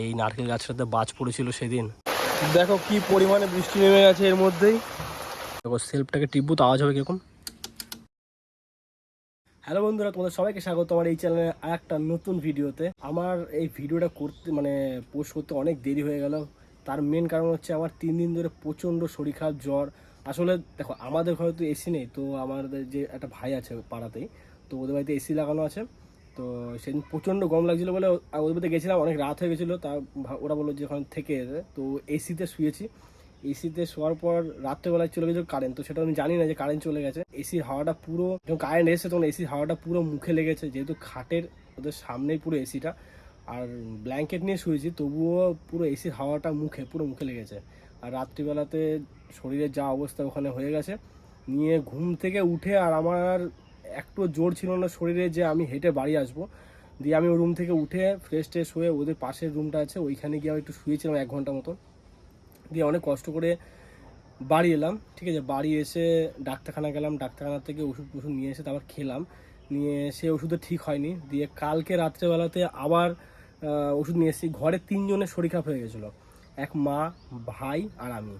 এই নারকেল গাছটাতে বাজ পড়েছিল সেদিন। দেখো কি পরিমাণে বৃষ্টি নেমে গেছে এর মধ্যেই। দেখো সেলফটাকে টিপবো তো আওয়াজ হবে কীরকম? হ্যালো বন্ধুরা তোমাদের সবাইকে স্বাগত আমার এই চ্যানেলে আর একটা নতুন ভিডিওতে। আমার এই ভিডিওটা করতে মানে পোস্ট করতে অনেক দেরি হয়ে গেল। তার মেন কারণ হচ্ছে আমার তিন দিন ধরে প্রচণ্ড শরীর খারাপ জ্বর। আসলে দেখো আমাদের ঘরে তো এসি নেই তো আমাদের যে একটা ভাই আছে পাড়াতেই তো ওদের বাড়িতে এসি লাগানো আছে। তো সেদিন প্রচণ্ড গরম লাগছিল বলে ওদের মধ্যে গেছিলাম, অনেক রাত হয়ে গেছিল, তা ওরা বলল যে ওখানে থেকে। তো এসিতে শুয়েছি। এসিতে শোয়ার পর রাত্রেবেলায় চলে গেছিল কারেন্ট তো সেটা আমি জানি না যে কারেন্ট চলে গেছে। এসির হাওয়াটা পুরো, যখন কারেন্ট এসেছে তখন এসির হাওয়াটা পুরো মুখে লেগেছে, যেহেতু খাটের ওদের সামনেই পুরো এসিটা আর ব্ল্যাঙ্কেট নিয়ে শুয়েছি, তবুও পুরো এসির হাওয়াটা মুখে, পুরো মুখে লেগেছে। আর রাত্রিবেলাতে শরীরের যা অবস্থা ওখানে হয়ে গেছে। নিয়ে ঘুম থেকে উঠে আর আমার একটু জোর ছিল না শরীরে যে আমি হেঁটে বাড়ি আসব। দিয়ে আমি রুম থেকে উঠে ফ্রেশ ট্রেশ হয়ে ওদের পাশের রুমটা আছে, ওইখানে গিয়ে একটু শুয়েছিলাম এক ঘণ্টা মতো দিয়ে অনেক কষ্ট করে বাড়ি এলাম, ঠিক আছে? বাড়ি এসে ডাক্তারখানা গেলাম, ডাক্তারখানা থেকে ওষুধ ওষুধ নিয়ে এসে তারপর খেলাম। নিয়ে সে ওষুধে ঠিক হয়নি। দিয়ে কালকে রাত্রেবেলাতে আবার ওষুধ নিয়ে এসেছি। ঘরে তিনজনের শরীর খারাপ হয়ে গেছিল। এক মা, ভাই আর আমি।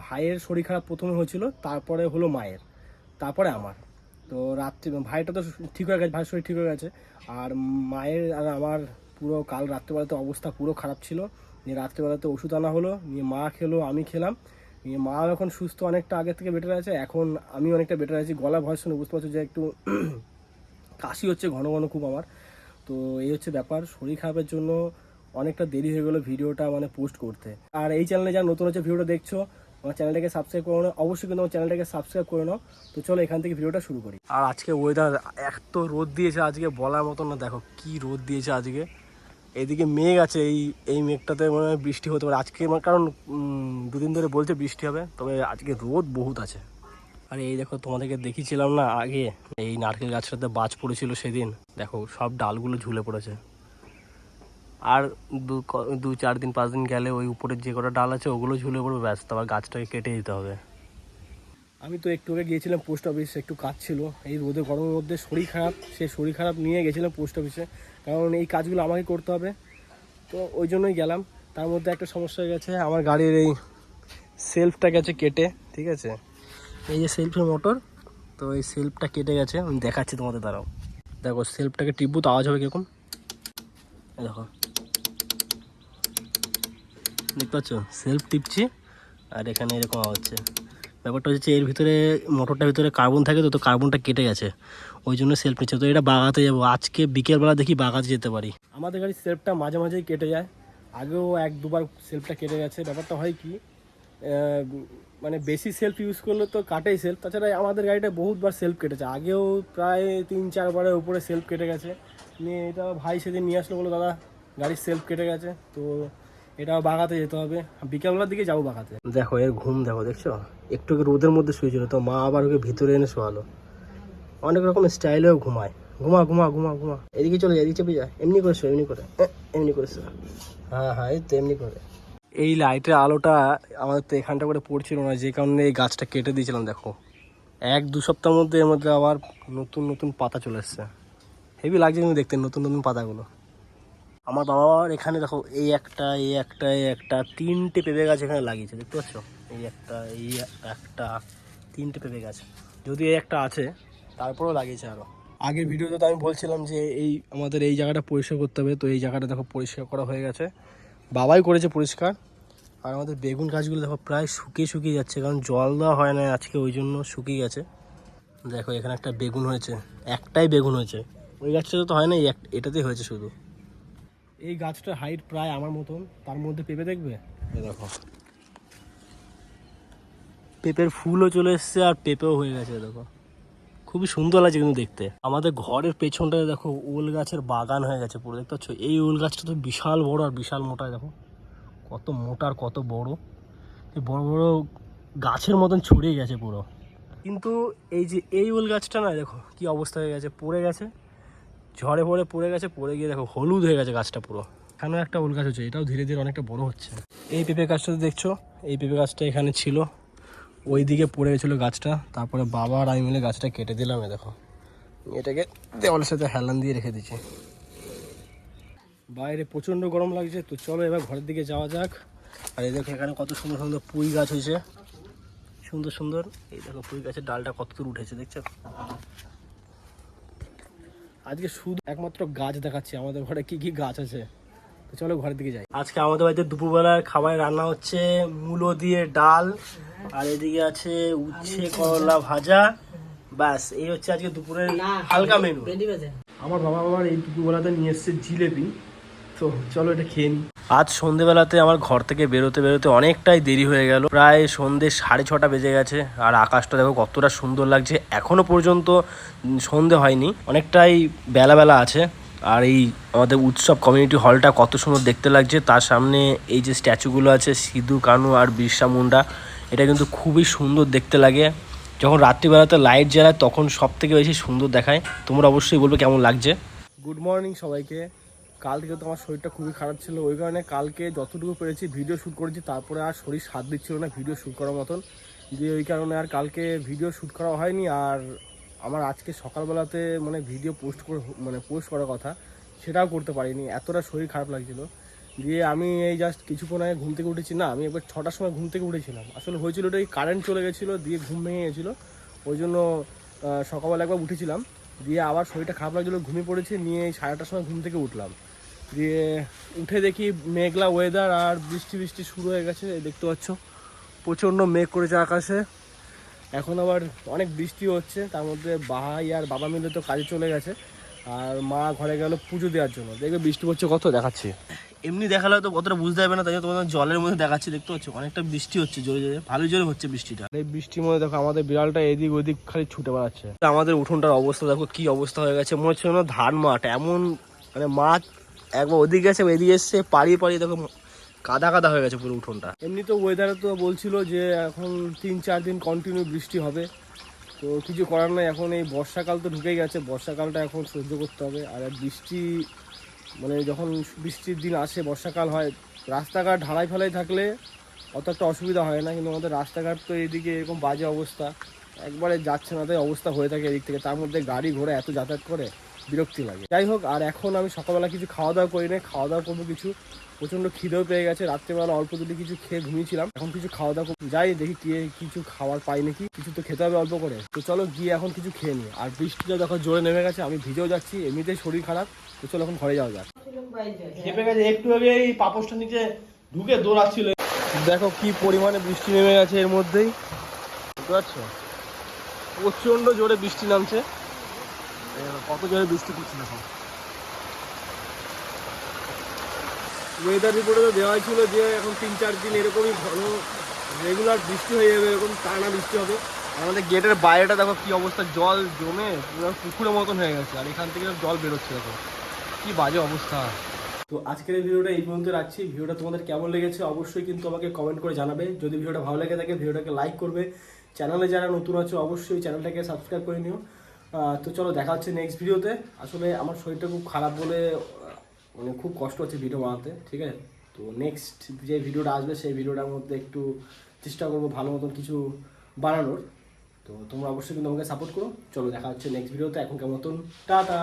ভাইয়ের শরীর খারাপ প্রথমে হয়েছিল, তারপরে হলো মায়ের, তারপরে আমার। তো রাত্রি ভাইটা তো ঠিক হয়ে গেছে, ভাইয়ের শরীর ঠিক হয়ে গেছে। আর মায়ের আর আমার পুরো কাল রাত্রেবেলাতে অবস্থা পুরো খারাপ ছিল। নিয়ে রাত্রেবেলাতে ওষুধ আনা হলো, নিয়ে মা খেলো, আমি খেলাম। নিয়ে মা এখন সুস্থ অনেকটা আগের থেকে বেটার আছে। এখন আমি অনেকটা বেটার আছি। গলা ভয় শুনে বুঝতে পারছ যে একটু কাশি হচ্ছে ঘন ঘন খুব আমার। তো এই হচ্ছে ব্যাপার। শরীর খারাপের জন্য অনেকটা দেরি হয়ে গেলো ভিডিওটা মানে পোস্ট করতে। আর এই চ্যানেলে যারা নতুন হচ্ছে, ভিডিওটা দেখছ আমার চ্যানেলটাকে সাবস্ক্রাইব করো না, অবশ্যই কিন্তু আমার চ্যানেলটাকে সাবস্ক্রাইব করে নাও। তো চলো এখান থেকে ভিডিওটা শুরু করি। আর আজকে ওয়েদার এত রোদ দিয়েছে আজকে, বলার মতো না, দেখো কি রোদ দিয়েছে আজকে। এদিকে মেঘ আছে, এই এই মেঘটাতে মনে বৃষ্টি হতে পারে। আজকে কারণ দুদিন ধরে বলছে বৃষ্টি হবে, তবে আজকে রোদ বহুত আছে। আর এই দেখো, তোমাদেরকে দেখিয়েছিলাম না আগে, এই নারকেল গাছটাতে বাজ পড়েছিল সেদিন। দেখো, সব ডালগুলো ঝুলে পড়েছে। আর দু দু চার দিন, পাঁচ দিন গেলে ওই উপরের যে কটা ডাল আছে ওগুলো ঝুলে পড়বে, ব্যাস, তারপর গাছটাকে কেটে দিতে হবে। আমি তো একটু আগে গিয়েছিলাম পোস্ট অফিসে, একটু কাজ ছিল। এই রোদে, গরমের মধ্যে শরীর খারাপ সেই শরীর খারাপ নিয়ে গেছিলাম পোস্ট অফিসে। কারণ এই কাজগুলো আমাকে করতে হবে। তো ওই জন্যই গেলাম। তার মধ্যে একটা সমস্যা হয়ে গেছে, আমার গাড়ির এই সেলফটা গেছে কেটে, ঠিক আছে? এই যে সেলফের মোটর তো এই সেলফটা কেটে গেছে। আমি দেখাচ্ছি তোমাদের দ্বারাও। দেখো সেলফটাকে টিপবো তো আওয়াজ হবে কীরকম? দেখো। দেখতে পাচ্ছ? সেলফ টিপছি। আর এখানে এরকম হচ্ছে। ব্যাপারটা হচ্ছে এর ভিতরে, মোটরটার ভিতরে কার্বন থাকে তো তো কার্বনটা কেটে গেছে। ওই জন্য সেলফ নিচ্ছে। তো এটা বাগাতে যাব। আজকে বিকেলবেলা দেখি বাগাতে যেতে পারি। আমাদের গাড়ির সেলফটা মাঝে মাঝেই কেটে যায়। আগেও এক দুবার সেলফটা কেটে গেছে। ব্যাপারটা হয় কি মানে বেশি সেলফ ইউজ করলে তো কাটেই সেলফ তাছাড়া আমাদের গাড়িটা বহুতবার সেলফ কেটেছে। আগেও প্রায় তিন চারবারের উপরে সেলফ কেটে গেছে। নিয়ে এটা ভাই সেদিন নিয়ে আসলো বলো, দাদা, গাড়ির সেলফ কেটে গেছে। তো এটা বাগাতে যেতে হবে। বিকালবেলার দিকে যাব বাগাতে দেখো এর ঘুম দেখো দেখছ? একটু একটু রোদের মধ্যে শুয়েছিল তো মা আবার ওকে ভিতরে এনে শোয়ালো। অনেক রকম স্টাইলেও ঘুমায়। ঘুমা ঘুমা ঘুমা ঘুমা। এদিকে চলে যায় এদিকে চেপে যায় এমনি করে শো এমনি করে। এমনি করে শো। হ্যাঁ হ্যাঁ এই তো এমনি করে। এই লাইটের আলোটা আমাদের তো এখানটা করে পড়ছিল না যে কারণে এই গাছটা কেটে দিয়েছিলাম দেখো। এক দু সপ্তাহের মধ্যে এর মধ্যে আবার নতুন নতুন পাতা চলে এসছে। হেভি লাগছে কিন্তু দেখতে নতুন নতুন পাতাগুলো। আমার বাবার এখানে দেখো, এই একটা এই একটা এই একটা, তিনটে পেঁপে গাছ এখানে লাগিয়েছে, দেখতে পাচ্ছ? এই একটা এই একটা, তিনটে পেঁপে গাছ। যদি এই একটা আছে, তারপরেও লাগিয়েছে আরও আগের ভিডিওতে তো আমি বলছিলাম যে এই আমাদের এই জায়গাটা পরিষ্কার করতে হবে, তো এই জায়গাটা দেখো পরিষ্কার করা হয়ে গেছে। বাবাই করেছে পরিষ্কার। আর আমাদের বেগুন গাছগুলো দেখো প্রায় শুকিয়ে শুকিয়ে যাচ্ছে, কারণ জল দেওয়া হয় না আজকে, ওই জন্য শুকিয়ে গেছে। দেখো, এখানে একটা বেগুন হয়েছে, একটাই বেগুন হয়েছে। ওই গাছটাতে তো হয় না এটাতেই হয়েছে শুধু। এই গাছটার হাইট প্রায় আমার মতন। তার মধ্যে পেঁপে দেখবে? দেখো। পেঁপের ফুলও চলে এসছে আর পেঁপেও হয়ে গেছে দেখো। খুবই সুন্দর লাগছে কিন্তু দেখতে। আমাদের ঘরের পেছনটায় দেখো ওল গাছের বাগান হয়ে গেছে পুরো দেখতে পাচ্ছ? এই ওল গাছটা তো বিশাল বড় আর বিশাল মোটা দেখো। কত মোটা আর কত বড়। বড় বড় গাছের মতন ছড়িয়ে গেছে পুরো। কিন্তু এই যে এই ওল গাছটা না দেখো কি অবস্থা হয়ে গেছে? পড়ে গেছে। ঝড়ে পড়ে পড়ে গেছে পড়ে গিয়ে দেখো হলুদ হয়ে গেছে গাছটা পুরো। এখানেও একটা ওল গাছ হচ্ছে? এটাও ধীরে ধীরে অনেকটা বড় হচ্ছে। এই পেঁপে গাছটা তো দেখছ? এই পেঁপে গাছটা এখানে ছিল। ওই দিকে পড়ে গেছিল গাছটা। তারপরে বাবা আর আমি মিলে গাছটা কেটে দিলাম এ দেখো। এটাকে দেওয়ালের সাথে হেলান দিয়ে রেখে দিচ্ছি। বাইরে প্রচণ্ড গরম লাগছে তো চলো এবার ঘরের দিকে যাওয়া যাক। আর এই দেখো এখানে কত সুন্দর সুন্দর পুঁই গাছ হয়েছে। সুন্দর সুন্দর। এই দেখো পুঁই গাছের ডালটা কত দূর উঠেছে দেখছ? আজকে শুধু একমাত্র গাছ দেখাচ্ছি আমাদের ঘরে কি কি গাছ আছে। তো চলো ঘরের দিকে যাই। আজকে আমাদের বাড়িতে দুপুরবেলার খাবার রান্না হচ্ছে মূলো দিয়ে ডাল আর এদিকে আছে উচ্ছে করলা ভাজা ব্যাস এই হচ্ছে আজকে দুপুরের হালকা মেনু আমার বাবা আবার এই দুপুরবেলাতে নিয়ে এসছে জিলেপি তো চলো এটা খেয়ে নিই আজ সন্ধেবেলাতে আমার ঘর থেকে বেরোতে বেরোতে অনেকটাই দেরি হয়ে গেল। প্রায় সন্ধে সাড়ে ছটা বেজে গেছে আর আকাশটা দেখো কতটা সুন্দর লাগছে। এখনও পর্যন্ত সন্ধে হয়নি, অনেকটাই বেলা বেলা আছে। আর এই আমাদের উৎসব কমিউনিটি হলটা কত সুন্দর দেখতে লাগছে। তার সামনে এই যে স্ট্যাচুগুলো আছে, সিধু, কানু আর বিরসা মুন্ডা, এটা কিন্তু খুবই সুন্দর দেখতে লাগে। যখন রাত্রিবেলাতে লাইট জ্বালায়, তখন সব থেকে বেশি সুন্দর দেখায়। তোমরা অবশ্যই বলবে কেমন লাগছে। গুড মর্নিং সবাইকে। কাল থেকে তো আমার শরীরটা খুবই খারাপ ছিল। ওই কারণে কালকে যতটুকু পেরেছি ভিডিও শ্যুট করেছি, তারপরে আর শরীর সাথ দিচ্ছিল না ভিডিও শ্যুট করার মতন। দিয়ে ওই কারণে আর কালকে ভিডিও শ্যুট করা হয়নি। আর আমার আজকে সকালবেলাতে মানে ভিডিও পোস্ট করে মানে পোস্ট করার কথা, সেটাও করতে পারিনি। এতটা শরীর খারাপ লাগছিল দিয়ে আমি এই জাস্ট কিছুক্ষণ আগে ঘুম থেকে উঠেছি। না, আমি এবার ছটার সময় ঘুম থেকে উঠেছিলাম। আসলে হয়েছিল ওটাই কারেন্ট চলে গেছিল, দিয়ে ঘুম ভেঙে গেছিল। ওই জন্য সকালবেলা একবার উঠেছিলাম। দিয়ে আবার শরীরটা খারাপ লাগছিল, ঘুমিয়ে পড়েছি। নিয়ে এই সাড়ে আটটার সময় ঘুম থেকে উঠলাম। দিয়ে উঠে দেখি মেঘলা ওয়েদার আর বৃষ্টি বৃষ্টি শুরু হয়ে গেছে দেখতে পাচ্ছ। প্রচণ্ড মেঘ করেছে আকাশে। এখন আবার অনেক বৃষ্টি হচ্ছে, তার মধ্যে ভাই আর বাবা মিলে তো কাজে চলে গেছে। আর মা ঘরে গেল পুজো দেওয়ার জন্য। দেখবে বৃষ্টি পড়ছে, কত দেখাচ্ছি। এমনি দেখালে তো কতটা বুঝতে পারবে না, তাই তোমাদের জলের মধ্যে দেখাচ্ছি, দেখতে পাচ্ছ? অনেকটা বৃষ্টি হচ্ছে, জোরে জোরে, ভালো জোরে হচ্ছে বৃষ্টিটা। এই বৃষ্টির মধ্যে দেখো, আমাদের বিড়ালটা এদিক ওদিক খালি ছুটে বেড়াচ্ছে। আমাদের উঠোনটার অবস্থা, দেখো কি অবস্থা হয়ে গেছে। মনে হচ্ছে ধান মাঠ, এমন মানে মাঠ একবার ওদিকে গেছে, এদিকে এসছে পাড়িয়ে পাড়িয়ে দেখো কাদা কাদা হয়ে গেছে পুরো উঠোনটা। এমনি তো ওয়েদারে তো বলছিল যে এখন তিন চার দিন কন্টিনিউ বৃষ্টি হবে। তো কিছু করার নাই, এখন এই বর্ষাকাল তো ঢুকে গেছে, বর্ষাকালটা এখন সহ্য করতে হবে। আর বৃষ্টি মানে যখন বৃষ্টির দিন আসে, বর্ষাকাল হয়, রাস্তাঘাট ঢালাই ফেলাই থাকলে অত একটা অসুবিধা হয় না, কিন্তু আমাদের রাস্তাঘাট তো এদিকে এরকম বাজে অবস্থা। একবারে যাচ্ছে না তাই অবস্থা হয়ে থাকে এদিক থেকে। তার মধ্যে গাড়ি ঘোড়া এত যাতায়াত করে বিরক্তি লাগে। যাই হোক আর এখন আমি সকালবেলা কিছু খাওয়া দাওয়া করি না খাওয়া দাওয়া করব কিছু। প্রচণ্ড খিদেও পেয়ে গেছে। রাত্রেবেলা অল্প দুটি কিছু খেয়ে ঘুমিয়েছিলাম। এখন কিছু খাওয়া দাওয়া। যাই দেখি কে কিছু খাবার পাই নাকি। কিছু তো খেতে হবে অল্প করে। তো চলো গিয়ে এখন কিছু খেয়ে নিই। আর বৃষ্টিটা যখন জোরে নেমে গেছে। আমি ভিজেও যাচ্ছি। এমনিতেই শরীর খারাপ। তো চলো এখন ঘরে যাওয়া যাক। খেপে গেছে। একটু আগে এই পাপোশটা নিচে ঢুকে দৌড়াচ্ছিল। দেখো কি পরিমাণে বৃষ্টি নেমে গেছে এর মধ্যেই। বুঝতে পারছ? প্রচণ্ড জোরে বৃষ্টি নামছে। কত জোরে বৃষ্টি পড়ছে দেখো। ওয়েদার রিপোর্টে তো দেওয়া ছিল যে এখন তিন চার দিন এরকমই ঘন রেগুলার বৃষ্টি হয়ে যাবে, এরকম টানা বৃষ্টি হবে। আমাদের গেটের বাইরেটা দেখো কি অবস্থা, জল জমে পুরো পুকুরের মতন হয়ে গেছে, আর এখান থেকে জল বেরোচ্ছে দেখো। কি বাজে অবস্থা। তো আজকের এই ভিডিওটা এই পর্যন্ত রাখছি। ভিডিওটা তোমাদের কেমন লেগেছে অবশ্যই কিন্তু আমাকে কমেন্ট করে জানাবে। যদি ভিডিওটা ভালো লেগে থাকে, ভিডিওটাকে লাইক করবে। চ্যানেলে যারা নতুন আছে, অবশ্যই চ্যানেলটাকে সাবস্ক্রাইব করে নিও। তো চলো দেখা হচ্ছে নেক্সট ভিডিওতে আসলে আমার শরীরটা খুব খারাপ বলে মানে খুব কষ্ট হচ্ছে ভিডিও বানাতে, ঠিক আছে? তো নেক্সট যে ভিডিওটা আসবে, সেই ভিডিওটার মধ্যে একটু চেষ্টা করব ভালো মতন কিছু বানানোর। তো তোমরা অবশ্যই কিন্তু আমাকে সাপোর্ট করো। চলো দেখা হচ্ছে নেক্সট ভিডিওতে এখনকার মতন টাটা!